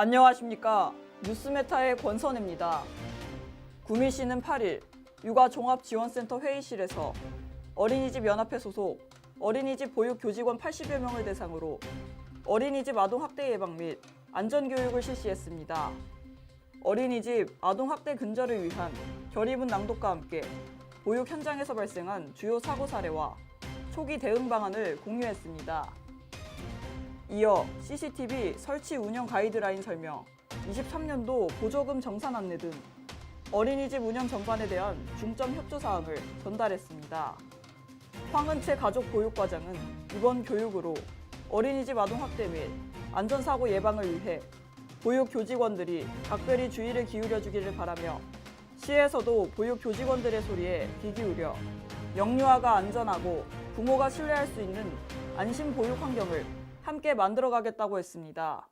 안녕하십니까. 뉴스메타의 권선입니다. 구미시는 8일 육아종합지원센터 회의실에서 어린이집 연합회 소속 어린이집 보육 교직원 80여 명을 대상으로 어린이집 아동학대 예방 및 안전교육을 실시했습니다. 어린이집 아동학대 근절을 위한 결의문 낭독과 함께 보육 현장에서 발생한 주요 사고 사례와 초기 대응 방안을 공유했습니다. 이어 CCTV 설치 운영 가이드라인 설명, 23년도 보조금 정산 안내 등 어린이집 운영 전반에 대한 중점 협조 사항을 전달했습니다. 황은채 가족 보육과장은 이번 교육으로 어린이집 아동 학대 및 안전사고 예방을 위해 보육 교직원들이 각별히 주의를 기울여 주기를 바라며 시에서도 보육 교직원들의 소리에 귀 기울여 영유아가 안전하고 부모가 신뢰할 수 있는 안심 보육 환경을 함께 만들어가겠다고 했습니다.